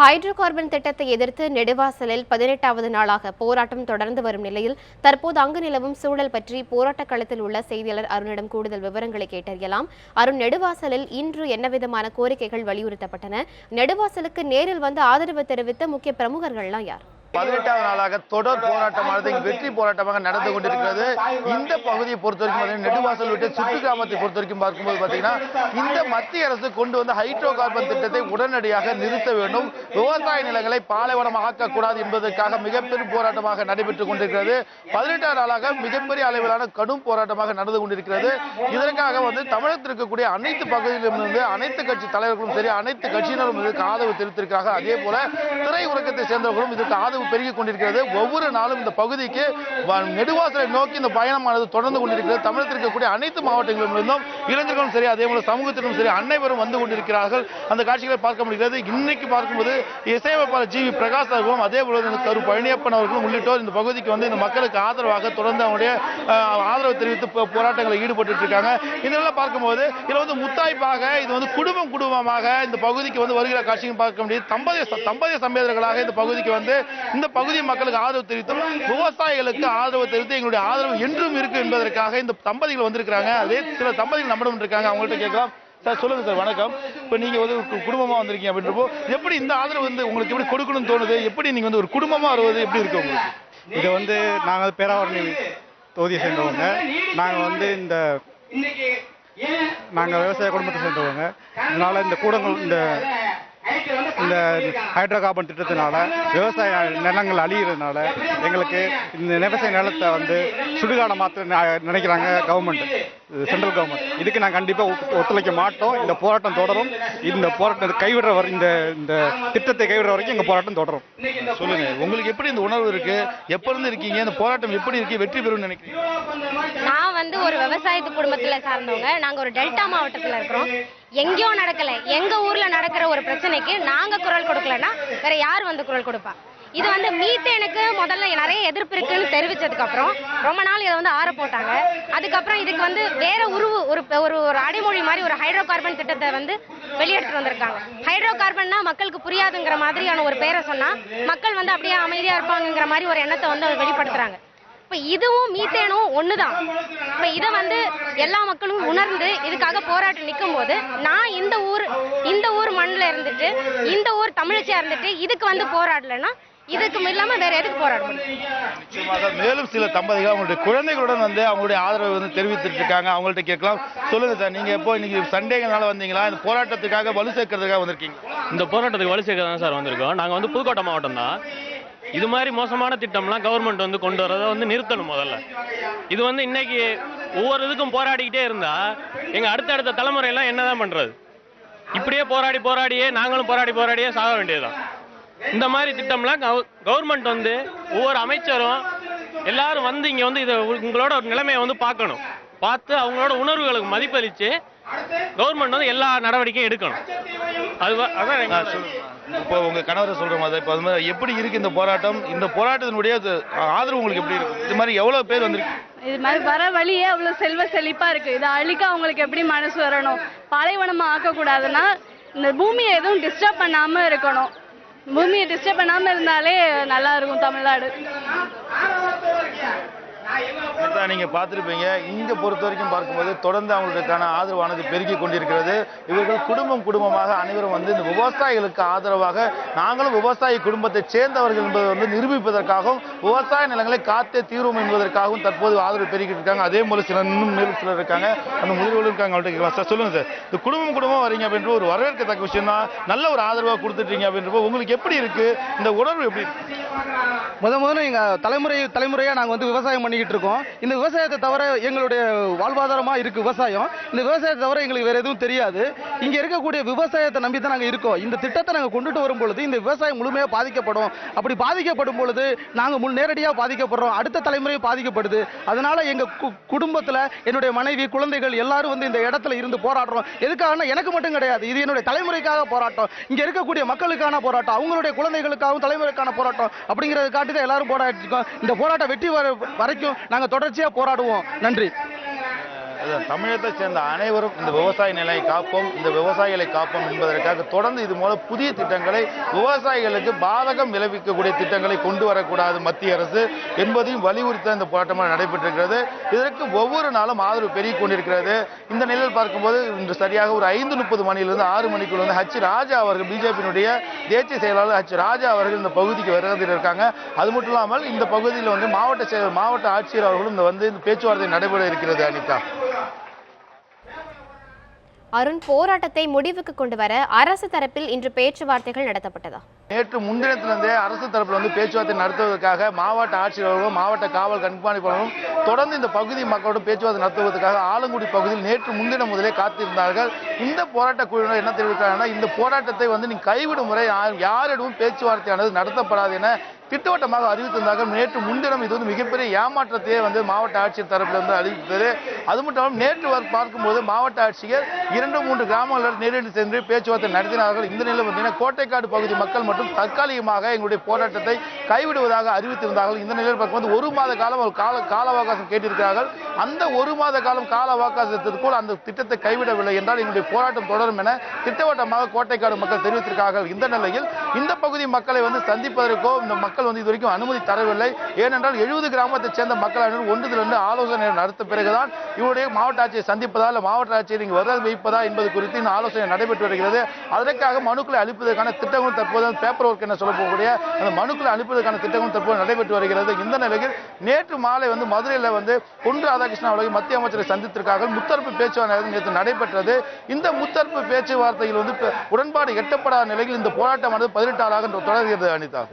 Hydro carbon திட்டத்தை எதிர்த்து நெடுவாசலில் பதினெட்டாவது நாளாக போராட்டம் தொடர்ந்து வரும் நிலையில் தற்போது அங்கு நிலவும் சூழல் பற்றி போராட்டக் களத்தில் உள்ள செய்தியாளர் அருணிடம் கூடுதல் விவரங்களை கேட்டறியலாம். அருண் நெடுவாசலில் இன்று என்னவிதமான கோரிக்கைகள் வலியுறுத்தப்பட்டன? நெடுவாசலுக்கு நேரில் வந்து ஆதரவு தெரிவித்த முக்கிய பிரமுகர்கள்லாம் யார்? பதினெட்டாவது நாளாக தொடர் போராட்டமானது வெற்றி போராட்டமாக நடந்து கொண்டிருக்கிறது. இந்த பகுதியை பொறுத்த வரைக்கும் நெடுவாசல் விட்டு சுற்று கிராமத்தை பொறுத்த வரைக்கும் பார்க்கும்போது பார்த்தீங்கன்னா இந்த மத்திய அரசு கொண்டு வந்த ஹைட்ரோ கார்பன் திட்டத்தை உடனடியாக நிறுத்த வேண்டும். விவசாய நிலங்களை பாலைவனம் ஆக்கக்கூடாது என்பதற்காக மிகப்பெரும் போராட்டமாக நடைபெற்றுக் கொண்டிருக்கிறது. பதினெட்டாம் நாளாக மிகப்பெரிய அளவிலான கடும் போராட்டமாக நடந்து கொண்டிருக்கிறது. இதற்காக வந்து தமிழகத்தில் இருக்கக்கூடிய அனைத்து பகுதியிலும் இருந்து அனைத்து கட்சி தலைவர்களும் சரி அனைத்து கட்சியினரும் இதற்கு ஆதரவு தெரிவித்திருக்கிறாங்க அதே போல திரை உறக்கத்தை சேர்ந்தவர்களும் இதற்கு ஆதரவு பெருகிக் கொண்டிருக்கிறது. ஒவ்வொரு நாளும் இந்த பகுதிக்கு நெடுவாசலை நோக்கி இந்த பயணமானது தொடர்ந்து கொண்டிருக்கிறது. தமிழகத்தில் இருக்கக்கூடிய அனைத்து மாவட்டங்களிலிருந்தும் இளைஞர்களும் சரி அதே போல சமூகத்திலும் சரி அனைவரும் வந்து கொண்டிருக்கிறார்கள். அந்த காட்சிகளை பார்க்க முடிகிறது. இன்னைக்கு பார்க்கும்போது இசையமைப்பாளர் ஜி. வி. பிரகாஷ் அவர்களும் அதே போல கரு பழனியப்பன் அவர்களும் உள்ளிட்டோர் இந்த பகுதிக்கு வந்து இந்த மக்களுக்கு ஆதரவாக தொடர்ந்து அவங்களுடைய ஆதரவு தெரிவித்து போ- போராட்டங்களில் ஈடுபட்டு இருக்காங்க. இதெல்லாம் பார்க்கும்போது இதுல வந்து முத்தாய்ப்பாக இது வந்து குடும்பம் குடும்பமாக இந்த பகுதிக்கு வந்து வருகிற காட்சியும் பார்க்க முடியும் தம்பதி தம்பதி சம்பேதர்களாக இந்த பகுதிக்கு வந்து இந்த பகுதி மக்களுக்கு ஆதரவு தெரிவித்தும். விவசாயிகளுக்கு ஆதரவு தெரிவித்து எங்களுடைய ஆதரவு என்றும் இருக்கு என்பதற்காக இந்த தம்பதிகள் வந்திருக்கிறாங்க. அதே சில தம்பதிகள் நம்மிடம் இருக்காங்க. அவங்கள்ட்ட கேட்கலாம். சார் சொல்லுங்க சார் வணக்கம். இப்போ நீங்க வந்து குடும்பமா வந்திருக்கீங்க அப்படின்றப்போ எப்படி இந்த ஆதரவு வந்து உங்களுக்கு எப்படி கொடுக்கணும்னு தோணுது? எப்படி நீங்க வந்து ஒரு குடும்பமா வருவது? எப்படி இருக்கு உங்களுக்கு? இது வந்து நாங்கள் பேராவரணி தொகுதியை சேர்ந்தவங்க. நாங்கள் வந்து இந்த நாங்கள் விவசாய குடும்பத்தை சேர்ந்தவங்க. அதனால இந்த கூடங்கள் இந்த இந்த ஹைட்ரோ கார்பன் திட்டத்தினால விவசாய நிலங்கள் அழியிறதுனால எங்களுக்கு இந்த விவசாய நிலத்தை வந்து சுடுகாட மாற்ற ந- நினைக்கிறாங்க கவர்மெண்ட் சென்ட்ரல் கவர்மெண்ட் இதுக்கு நான் கண்டிப்பாக ஒத்துழைக்க மாட்டோம். இந்த போராட்டம் தொடரும். இந்த போராட்டம் கைவிடுற வரை இந்த இந்த திட்டத்தை கைவிடுற வரைக்கும் எங்கள் போராட்டம் தொடரும். சொல்லுங்க உங்களுக்கு எப்படி இந்த உணர்வு இருக்கு? எப்ப இருந்து இருக்கீங்க? இந்த போராட்டம் எப்படி இருக்கு? வெற்றி பெறும் நினைக்கிறீங்க? நான் வந்து ஒரு விவசாயத்து குடும்பத்துல சார்ந்தவங்க. நாங்க ஒரு டெல்டா மாவட்டத்துல இருக்கிறோம். எங்கேயோ நடக்கல. எங்க ஊர்ல நடக்கிற ஒரு பிரச்சனைக்கு நாங்க குரல் கொடுக்கலன்னா வேற யார் வந்து குரல் கொடுப்பா? இது வந்து மீத்தேனுக்கு முதல்ல நிறைய எதிர்ப்பு இருக்குன்னு தெரிவிச்சதுக்கு அப்புறம் ரொம்ப நாள் இதை வந்து ஆற போட்டாங்க. அதுக்கப்புறம் இதுக்கு வந்து வேற உருவு ஒரு ஒரு ஒரு அடைமொழி மாதிரி ஒரு ஹைட்ரோ கார்பன் திட்டத்தை வந்து வெளியெடுத்துட்டு வந்திருக்காங்க. ஹைட்ரோ கார்பன்னா மக்களுக்கு புரியாதுங்கிற மாதிரியான ஒரு பேரை சொன்னா மக்கள் வந்து அப்படியே அமைதியா இருப்பாங்கங்கிற மாதிரி ஒரு எண்ணத்தை வந்து வெளிப்படுத்துறாங்க. இப்ப இதுவும் மீத்தேனும் ஒண்ணுதான். இப்ப இத வந்து எல்லா மக்களும் உணர்ந்து இதுக்காக போராட்டம் நிற்கும் போது நான் இந்த ஊர் இந்த ஊர் மண்ணுல இருந்துட்டு இந்த ஊர் தமிழச்சியா இருந்துட்டு இதுக்கு வந்து போராடலைன்னா இதுக்கு இல்லாம வேற எதுக்கு போராட முடியும்? நிச்சயமாக மேலும் சில தம்பதிகள் அவங்களுடைய குழந்தைகளுடன் வந்து அவங்களுடைய ஆதரவை வந்து தெரிவித்துட்டு இருக்காங்க. அவங்கள்ட்ட கேட்கலாம். சொல்லுங்க சார் நீங்க எப்போ இன்னைக்கு சண்டேங்கனால வந்தீங்களா? இந்த போராட்டத்துக்காக வலு சேர்க்கறதுக்காக வந்திருக்கீங்க. இந்த போராட்டத்துக்கு வலு சேர்க்க தான் சார் வந்திருக்கோம். நாங்கள் வந்து புதுக்கோட்டை மாவட்டம் தான். இது மாதிரி மோசமான திட்டம்லாம் கவர்மெண்ட் வந்து கொண்டு வரதை வந்து நிறுத்தணும் முதல்ல. இது வந்து இன்னைக்கு ஒவ்வொரு இதுக்கும் போராடிக்கிட்டே இருந்தா எங்க அடுத்தடுத்த தலைமுறையெல்லாம் என்னதான் பண்றது? இப்படியே போராடி போராடியே நாங்களும் போராடி போராடியே சாக வேண்டியதுதான். இந்த மாதிரி திட்டம்லாம் கவர்மெண்ட் வந்து ஒவ்வொரு அமைச்சரும் எல்லாரும் வந்து இங்க வந்து இதை உங்களோட ஒரு நிலைமையை வந்து பார்க்கணும். பார்த்து அவங்களோட உணர்வுகளுக்கு மதிப்பளிச்சு கவர்மெண்ட் வந்து எல்லா நடவடிக்கையும் எடுக்கணும். அது அதான். இப்போ உங்க கணவர் சொல்ற மாதிரி இப்போ அது மாதிரி எப்படி இருக்கு இந்த போராட்டம்? இந்த போராட்டத்தினுடைய ஆதரவு உங்களுக்கு எப்படி இருக்கு? இது மாதிரி எவ்வளவு பேர் வந்திருக்கு? இது மாதிரி வர வழியே அவ்வளோ செல்வ செழிப்பா இருக்கு. இதை அழிக்க அவங்களுக்கு எப்படி மனசு வரணும்? பாலைவனமா ஆக்கக்கூடாதுன்னா இந்த பூமியை எதுவும் டிஸ்டர்ப் பண்ணாம இருக்கணும். பூமியை டிஸ்டர்ப் பண்ணாம இருந்தாலே நல்லா இருக்கும் தமிழ்நாடு. இதான் நீங்கள் பார்த்துருப்பீங்க. இங்கே பொறுத்த வரைக்கும் பார்க்கும்போது தொடர்ந்து அவங்களுக்கான ஆதரவானது பெருகி கொண்டிருக்கிறது. இவர்கள் குடும்பம் குடும்பமாக அனைவரும் வந்து இந்த விவசாயிகளுக்கு ஆதரவாக நாங்களும் விவசாயி குடும்பத்தை சேர்ந்தவர்கள் என்பதை வந்து நிரூபிப்பதற்காகவும் விவசாய நிலங்களை காத்தே தீர்வோம் என்பதற்காகவும் தற்போது ஆதரவு பெருகிட்டு இருக்காங்க. அதே போல சில இன்னும் மேலும் சிலர் இருக்காங்க. அந்த முதல்வர்கள் இருக்காங்க. அவங்கள்ட்ட சார் சொல்லுங்க சார். இந்த குடும்பம் குடும்பம் வரீங்க அப்படின்ற ஒரு வரவேற்கத்தக்க விஷயம் தான் நல்ல ஒரு ஆதரவாக கொடுத்துட்டீங்க அப்படின்றப்போ உங்களுக்கு எப்படி இருக்கு? இந்த உணர்வு எப்படி முத முதல்ல எங்கள் தலைமுறை தலைமுறையாக நாங்கள் வந்து விவசாயம் பண்ணிக்கிட்டு இருக்கோம் இந்த விவசாயத்தை தவிர எங்களுடைய வாழ்வாதாரமா இருக்கு விவசாயம். இந்த விவசாயத்தை தவிர எங்களுக்கு வேற எதுவும் தெரியாது. இங்க இருக்கக்கூடிய விவசாயத்தை நம்பி தான் நாங்க இருக்கோம். இந்த திட்டத்தை நாங்க கொண்டுட்டு வரும் பொழுது இந்த விவசாயம் முழுமையா பாதிக்கப்படும். அப்படி பாதிக்கப்படும் பொழுது நாங்க முன் நேரடியா பாதிக்கப்படுறோம். அடுத்த தலைமுறை பாதிக்கப்படுது. அதனால எங்க கு- குடும்பத்துல என்னுடைய மனைவி குழந்தைகள் எல்லாரும் வந்து இந்த இடத்துல இருந்து போராடுறோம். எதுக்காகனா எனக்கு மட்டும் கிடையாது. இது என்னுடைய தலைமுறைக்காக போராட்டம். இங்க இருக்கக்கூடிய மக்களுக்கான போராட்டம். அவங்களுடைய குழந்தைகளுக்காகவும் தலைமுறைக்கான போராட்டம். அப்படிங்கிறத காட்டி தான் எல்லாரும் போராட்டம் இந்த போராட்டம் வெற்றி வர வரைக்கும் நாங்க தொடர்ச்சியா போராடுவோம். நன்றி. தமிழகத்தை சேர்ந்த அனைவரும் இந்த விவசாய நிலையை காப்போம் இந்த விவசாயிகளை காப்போம் என்பதற்காக தொடர்ந்து இது மூலம் புதிய திட்டங்களை விவசாயிகளுக்கு பாதகம் விளைவிக்கக்கூடிய திட்டங்களை கொண்டு வரக்கூடாது மத்திய அரசு என்பதையும் வலியுறுத்த இந்த போராட்டமாக நடைபெற்றிருக்கிறது. இதற்கு ஒவ்வொரு நாளும் ஆதரவு பெருகிக் கொண்டிருக்கிறது. இந்த நிலையில் பார்க்கும்போது இன்று சரியாக ஒரு ஐந்து முப்பது மணியிலிருந்து ஆறு மணிக்குள் வந்து ஹச் ராஜா அவர்கள் பிஜேபியினுடைய தேசிய செயலாளர் ஹச் ராஜா அவர்கள் இந்த பகுதிக்கு வருகிறதில் இருக்காங்க. அது மட்டும் இல்லாமல் இந்த பகுதியில் வந்து மாவட்ட செயலர் மாவட்ட ஆட்சியர் அவர்களும் இந்த வந்து இந்த பேச்சுவார்த்தை நடைபெற இருக்கிறது அனிதா. அருண் போராட்டத்தை முடிவுக்கு கொண்டு வர அரசு தரப்பில் இன்று பேச்சுவார்த்தைகள் நடத்தப்பட்டதா? நேற்று முன்தினத்திலிருந்தே அரசு தரப்பில் வந்து பேச்சுவார்த்தை நடத்துவதற்காக மாவட்ட ஆட்சியர்களும் மாவட்ட காவல் கண்காணிப்பாளரும் தொடர்ந்து இந்த பகுதி மக்களோடு பேச்சுவார்த்தை நடத்துவதற்காக ஆலங்குடி பகுதியில் நேற்று முன்தினம் முதலே காத்திருந்தார்கள். இந்த போராட்ட குழுவினர் என்ன தெரிவிக்கிறாங்கன்னா இந்த போராட்டத்தை வந்து நீ கைவிடும் முறை யாரிடமும் பேச்சுவார்த்தையானது நடத்தப்படாது என திட்டவட்டமாக அறிவித்திருந்தார்கள் நேற்று முன்தினம் இது வந்து மிகப்பெரிய ஏமாற்றத்தையே வந்து மாவட்ட ஆட்சியர் தரப்பிலிருந்து அறிவித்தது. அது மட்டும் இல்லாமல் நேற்று பார்க்கும்போது மாவட்ட ஆட்சியர் இரண்டு மூன்று கிராமங்களில் நேரடி சென்று பேச்சுவார்த்தை நடத்தினார்கள். இந்த நிலையில் பார்த்தீங்கன்னா கோட்டைக்காடு பகுதி மக்கள் மட்டும் தற்காலிகமாக எங்களுடைய போராட்டத்தை கைவிடுவதாக அறிவித்திருந்தார்கள். இந்த நிலையில் பார்க்கும்போது ஒரு மாத காலம் ஒரு கால கால அவகாசம் கேட்டிருக்கிறார்கள். அந்த ஒரு மாத காலம் கால அவகாசத்திற்குள் அந்த திட்டத்தை கைவிடவில்லை என்றால் எங்களுடைய போராட்டம் தொடரும் என திட்டவட்டமாக கோட்டைக்காடு மக்கள் தெரிவித்திருக்கிறார்கள். இந்த நிலையில் இந்த பகுதி மக்களை வந்து சந்திப்பதற்கோ இந்த மக்கள் மக்கள் வந்து இது வரைக்கும் அனுமதி தரவில்லை. ஏனென்றால் எழுபது கிராமத்தைச் சேர்ந்த மக்கள் அனைவரும் ஒன்றுதிலிருந்து ஆலோசனை நடத்த பிறகுதான் இவருடைய மாவட்ட ஆட்சியை சந்திப்பதா இல்லை மாவட்ட ஆட்சியை நீங்கள் வர வைப்பதா என்பது குறித்து இந்த ஆலோசனை நடைபெற்று வருகிறது. அதற்காக மனுக்களை அளிப்பதற்கான திட்டங்களும் தற்போது பேப்பர் ஒர்க் என்ன சொல்லக்கூடிய அந்த மனுக்களை அளிப்பதற்கான திட்டங்களும் தற்போது நடைபெற்று வருகிறது. இந்த நிலையில் நேற்று மாலை வந்து மதுரையில் வந்து பொன் ராதாகிருஷ்ணன் அவர்களை மத்திய அமைச்சரை சந்தித்திருக்கார்கள் முத்தரப்பு பேச்சுவார்த்தை நேற்று நடைபெற்றது. இந்த முத்தரப்பு பேச்சுவார்த்தையில் வந்து உடன்பாடு எட்டப்படாத நிலையில் இந்த போராட்டமானது பதினெட்டு ஆளாக தொடர்கிறது அனிதா.